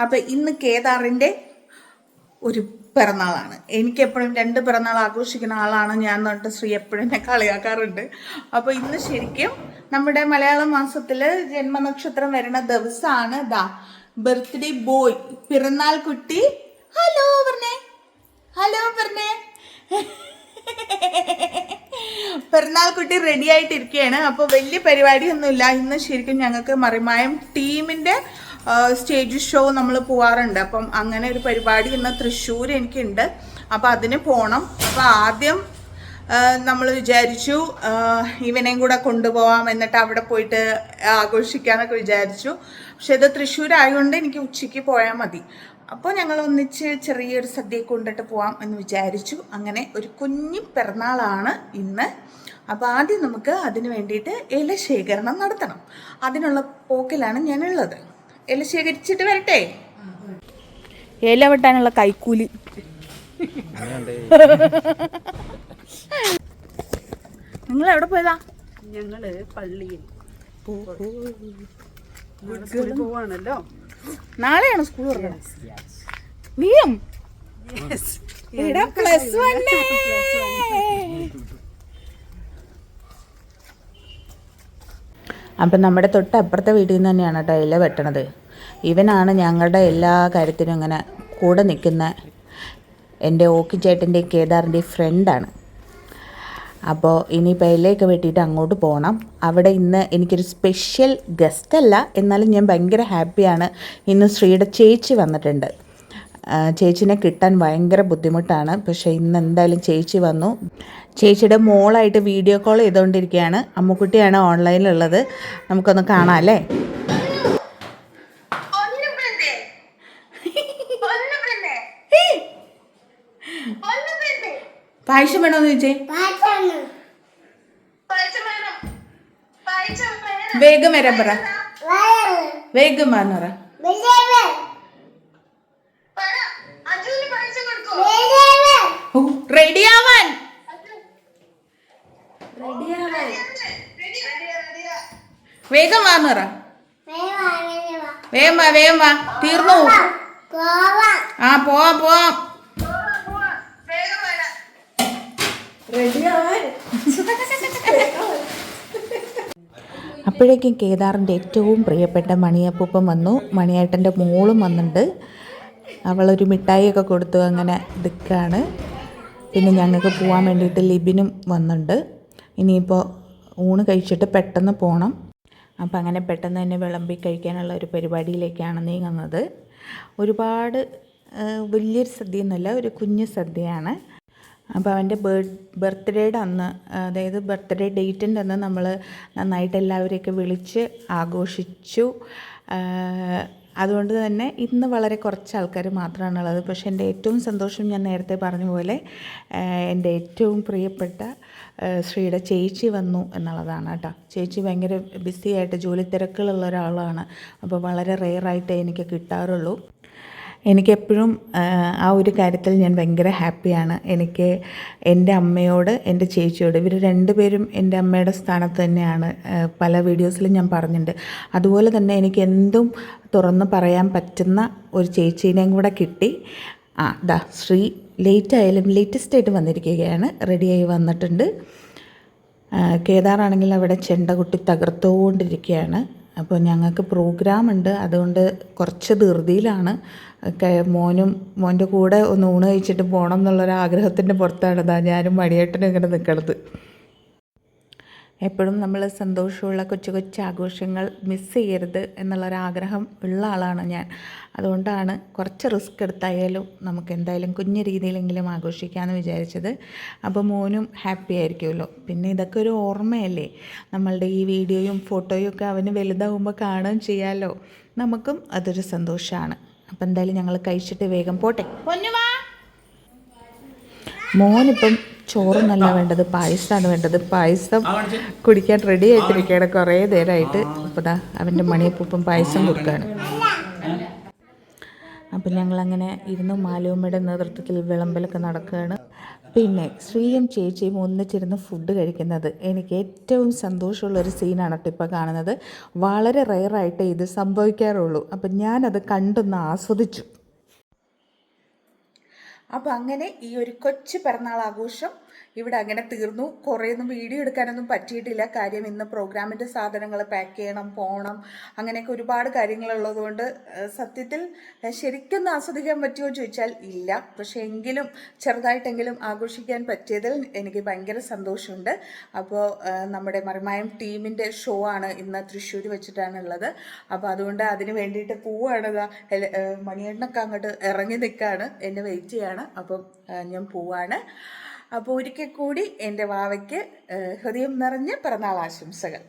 അപ്പം ഇന്ന് കേദാറിന്റെ ഒരു പിറന്നാളാണ്. എനിക്കെപ്പോഴും രണ്ട് പിറന്നാൾ ആഘോഷിക്കുന്ന ആളാണ് ഞാൻ എന്ന് പറഞ്ഞിട്ട് ശ്രീ എപ്പോഴും എന്നെ കളിയാക്കാറുണ്ട്. അപ്പോൾ ഇന്ന് ശരിക്കും നമ്മുടെ മലയാള മാസത്തിൽ ജന്മനക്ഷത്രം വരുന്ന ദിവസമാണ് ദാ ബർത്ത്ഡേ ബോയ് പിറന്നാൾ കുട്ടി. ഹലോ പറഞ്ഞേ. ഹലോ പറഞ്ഞേ. പിറന്നാൾ കുട്ടി റെഡി ആയിട്ടിരിക്കുകയാണ് അപ്പോൾ വലിയ പരിപാടിയൊന്നുമില്ല. ഇന്ന് ശരിക്കും ഞങ്ങൾക്ക് മറിമായം ടീമിന്റെ സ്റ്റേജ് ഷോ നമ്മൾ പോവാറുണ്ട്. അപ്പം അങ്ങനെ ഒരു പരിപാടി ഇന്ന് തൃശ്ശൂർ എനിക്കുണ്ട്. അപ്പം അതിന് പോകണം അപ്പം ആദ്യം നമ്മൾ വിചാരിച്ചു ഇവനെയും കൂടെ കൊണ്ടുപോവാം എന്നിട്ട് അവിടെ പോയിട്ട് ആഘോഷിക്കാന്നൊക്കെ വിചാരിച്ചു. പക്ഷെ ഇത് തൃശ്ശൂരായതുകൊണ്ട് എനിക്ക് ഉച്ചയ്ക്ക് പോയാൽ മതി. അപ്പോൾ ഞങ്ങൾ ഒന്നിച്ച് ചെറിയൊരു സദ്യ കൊണ്ടിട്ട് പോവാം എന്ന് വിചാരിച്ചു. അങ്ങനെ ഒരു കുഞ്ഞു പിറന്നാളാണ് ഇന്ന്. അപ്പോൾ ആദ്യം നമുക്ക് അതിന് വേണ്ടിയിട്ട് ഇല ശേഖരണം നടത്തണം. അതിനുള്ള പോക്കിലാണ് ഞാനുള്ളത്. ഇല ശേഖരിച്ചിട്ട് വരട്ടെ? ഏല വെട്ടാനുള്ള കൈക്കൂലി. നിങ്ങൾ എവിടെ പോയതാ? ഞങ്ങൾ പള്ളിയിൽ പോവാണല്ലോ. നാളെയാണ് സ്കൂൾ തുറക്കുന്നത്? നീയും? എടാ പ്ലസ് വണ്ണേ അപ്പം നമ്മുടെ തൊട്ടപ്പുറത്തെ വീട്ടിൽ നിന്ന് തന്നെയാണ് കേട്ടോ ഇല വെട്ടണത്. ഇവനാണ് ഞങ്ങളുടെ എല്ലാ കാര്യത്തിനും ഇങ്ങനെ കൂടെ നിൽക്കുന്ന എന്റെ ഓക്കി ചേട്ടന്റെയും കേദാറിന്റെയും ഫ്രണ്ടാണ് അപ്പോൾ ഇനിയിപ്പോൾ ഇലയൊക്കെ വെട്ടിയിട്ട് അങ്ങോട്ട് പോകണം അവിടെ ഇന്ന് എനിക്കൊരു സ്പെഷ്യൽ ഗസ്റ്റ് അല്ല. എന്നാലും ഞാൻ ഭയങ്കര ഹാപ്പിയാണ് ഇന്ന് ശ്രീയുടെ ചേച്ചി വന്നിട്ടുണ്ട്. ചേച്ചിനെ കിട്ടാൻ ഭയങ്കര ബുദ്ധിമുട്ടാണ്. പക്ഷേ ഇന്ന് എന്തായാലും ചേച്ചി വന്നു. ചേച്ചിയുടെ മോളായിട്ട് വീഡിയോ കോൾ ചെയ്തുകൊണ്ടിരിക്കുകയാണ്. അമ്മുക്കുട്ടിയാണ് ഓൺലൈനിലുള്ളത്. നമുക്കൊന്ന് കാണാം അല്ലേ? പായസം വേണോന്ന് ചോദിച്ചേ? വേഗം വരാൻ പറ. വേഗം വാന്ന് റെഡി ആവാൻ വേഗം വാന്ന് പറ. വേഗം വാ വേഗം വാ. തീർന്നു. ആ പോവാം പോവാം. അപ്പോഴേക്കും കേദാറിന്റെ ഏറ്റവും പ്രിയപ്പെട്ട മണിയപ്പൂപ്പം വന്നു. മണിയേട്ടന്റെ മോളും വന്നിട്ടുണ്ട്. അവളൊരു മിഠായിയൊക്കെ കൊടുത്തു അങ്ങനെ നിൽക്കുകയാണ്. പിന്നെ ഞങ്ങൾക്ക് പോകാൻ വേണ്ടിയിട്ട് ലിബിനും വന്നിട്ടുണ്ട്. ഇനിയിപ്പോൾ ഊണ് കഴിച്ചിട്ട് പെട്ടെന്ന് പോകണം അപ്പം അങ്ങനെ പെട്ടെന്ന് തന്നെ വിളമ്പി കഴിക്കാനുള്ള ഒരു പരിപാടിയിലേക്കാണ് നീങ്ങുന്നത്. ഒരുപാട് വലിയൊരു സദ്യ സദ്യയൊന്നുമല്ല ഒരു കുഞ്ഞു സദ്യയാണ്. അപ്പോൾ അവന്റെ ബേർ ബർത്ത്ഡേയുടെ അന്ന് അതായത് ബർത്ത്ഡേ ഡേറ്റിന്റെ അന്ന് നമ്മൾ നന്നായിട്ട് എല്ലാവരെയൊക്കെ വിളിച്ച് ആഘോഷിച്ചു. അതുകൊണ്ട് തന്നെ ഇന്ന് വളരെ കുറച്ച് ആൾക്കാർ മാത്രമാണുള്ളത്. പക്ഷേ എന്റെ ഏറ്റവും സന്തോഷം ഞാൻ നേരത്തെ പറഞ്ഞ പോലെ എന്റെ ഏറ്റവും പ്രിയപ്പെട്ട ശ്രീയുടെ ചേച്ചി വന്നു എന്നുള്ളതാണ് കേട്ടോ. ചേച്ചി ഭയങ്കര ബിസി ആയിട്ട് ജോലി തിരക്കുകളുള്ള ഒരാളാണ്. അപ്പോൾ വളരെ റെയറായിട്ടേ എനിക്ക് കിട്ടാറുള്ളൂ. എനിക്കെപ്പോഴും ആ ഒരു കാര്യത്തിൽ ഞാൻ ഭയങ്കര ഹാപ്പിയാണ്. എനിക്ക് എന്റെ അമ്മയോട് എന്റെ ചേച്ചിയോട് ഇവർ രണ്ടുപേരും എന്റെ അമ്മയുടെ സ്ഥാനത്ത് തന്നെയാണ്. പല വീഡിയോസിലും ഞാൻ പറഞ്ഞിട്ടുണ്ട്. അതുപോലെ തന്നെ എനിക്ക് എന്തും തുറന്ന് പറയാൻ പറ്റുന്ന ഒരു ചേച്ചീനെയും കൂടെ കിട്ടി. ആ ദാ ശ്രീ ലേറ്റ് ആയാലും ലേറ്റസ്റ്റ് ആയിട്ട് വന്നിരിക്കുകയാണ്. റെഡിയായി വന്നിട്ടുണ്ട്. കേദാറാണെങ്കിൽ അവിടെ ചെണ്ട കുട്ടി തകർത്തുകൊണ്ടിരിക്കുകയാണ് അപ്പോൾ ഞങ്ങൾക്ക് പ്രോഗ്രാം ഉണ്ട് അതുകൊണ്ട് കുറച്ച് ധൃതിയിലാണ്. മോനും മോന്റെ കൂടെ ഒന്ന് ഊണ് കഴിച്ചിട്ട് പോകണം എന്നുള്ളൊരു ആഗ്രഹത്തിന്റെ പുറത്താണ് ഞാനും മണിയേട്ടനും ഇങ്ങനെ നിൽക്കണത്. എപ്പോഴും നമ്മൾ സന്തോഷമുള്ള കൊച്ചു കൊച്ചു ആഘോഷങ്ങൾ മിസ് ചെയ്യരുത് എന്നുള്ളൊരാഗ്രഹം ഉള്ള ആളാണ് ഞാൻ. അതുകൊണ്ടാണ് കുറച്ച് റിസ്ക് എടുത്തായാലും നമുക്ക് എന്തായാലും കുഞ്ഞു രീതിയിലെങ്കിലും ആഘോഷിക്കാമെന്ന് വിചാരിച്ചത്. അപ്പോൾ മോനും ഹാപ്പി ആയിരിക്കുമല്ലോ. പിന്നെ ഇതൊക്കെ ഒരു ഓർമ്മയല്ലേ? നമ്മളുടെ ഈ വീഡിയോയും ഫോട്ടോയും ഒക്കെ അവന് വലുതാവുമ്പോൾ കാണുകയും ചെയ്യാമല്ലോ നമുക്കും അതൊരു സന്തോഷമാണ്. അപ്പോൾ എന്തായാലും ഞങ്ങൾ കഴിച്ചിട്ട് വേഗം പോട്ടെ. മോനിപ്പം ചോറൊന്നല്ല വേണ്ടത് പായസമാണ് വേണ്ടത്. പായസം കുടിക്കാൻ റെഡി ആയിട്ടിരിക്കുകയാണ്. കുറേ നേരമായിട്ട് അപ്പോൾ ദാ അവന്റെ മണിയപ്പൂപ്പം പായസം കൊടുക്കുകയാണ് അപ്പം ഞങ്ങളങ്ങനെ ഇരുന്ന് മാലൂമ്മയുടെ നേതൃത്വത്തിൽ വിളമ്പലൊക്കെ നടക്കുകയാണ്. പിന്നെ ശ്രീയും ചേച്ചിയും ഒന്നിച്ചിരുന്ന് ഫുഡ് കഴിക്കുന്നത് എനിക്ക് ഏറ്റവും സന്തോഷമുള്ളൊരു സീനാണ് കേട്ടോ ഇപ്പോൾ കാണുന്നത്. വളരെ റെയറായിട്ട് ഇത് സംഭവിക്കാറുള്ളൂ. അപ്പം ഞാനത് കണ്ടൊന്ന് ആസ്വദിച്ചു. അപ്പോൾ അങ്ങനെ ഈ ഒരു കൊച്ചു പിറന്നാൾ ആഘോഷം ഇവിടെ അങ്ങനെ തീർന്നു. കുറേയൊന്നും വീഡിയോ എടുക്കാനൊന്നും പറ്റിയിട്ടില്ല. കാര്യം ഇന്ന് പ്രോഗ്രാമിന്റെ സാധനങ്ങൾ പാക്ക് ചെയ്യണം പോകണം അങ്ങനെയൊക്കെ ഒരുപാട് കാര്യങ്ങളുള്ളതുകൊണ്ട് സത്യത്തിൽ ശരിക്കും ആസ്വദിക്കാൻ പറ്റുമോ ചോദിച്ചാൽ ഇല്ല. പക്ഷേ എങ്കിലും ചെറുതായിട്ടെങ്കിലും ആഘോഷിക്കാൻ പറ്റിയതിൽ എനിക്ക് ഭയങ്കര സന്തോഷമുണ്ട്. അപ്പോൾ നമ്മുടെ മറിമായം ടീമിന്റെ ഷോ ആണ് ഇന്ന് തൃശ്ശൂർ വെച്ചിട്ടാണുള്ളത്. അപ്പോൾ അതുകൊണ്ട് അതിന് വേണ്ടിയിട്ട് പോവുകയാണ് മണിയണ്ണൊക്കെ അങ്ങോട്ട് ഇറങ്ങി നിൽക്കുകയാണ് എന്നെ വെയിറ്റ് ചെയ്യാണ്. അപ്പം ഞാൻ പോവാണ്. അപ്പോൾ ഒരിക്കൽ കൂടി എന്റെ വാവയ്ക്ക് ഹൃദയം നിറഞ്ഞ പിറന്നാൾ ആശംസകൾ.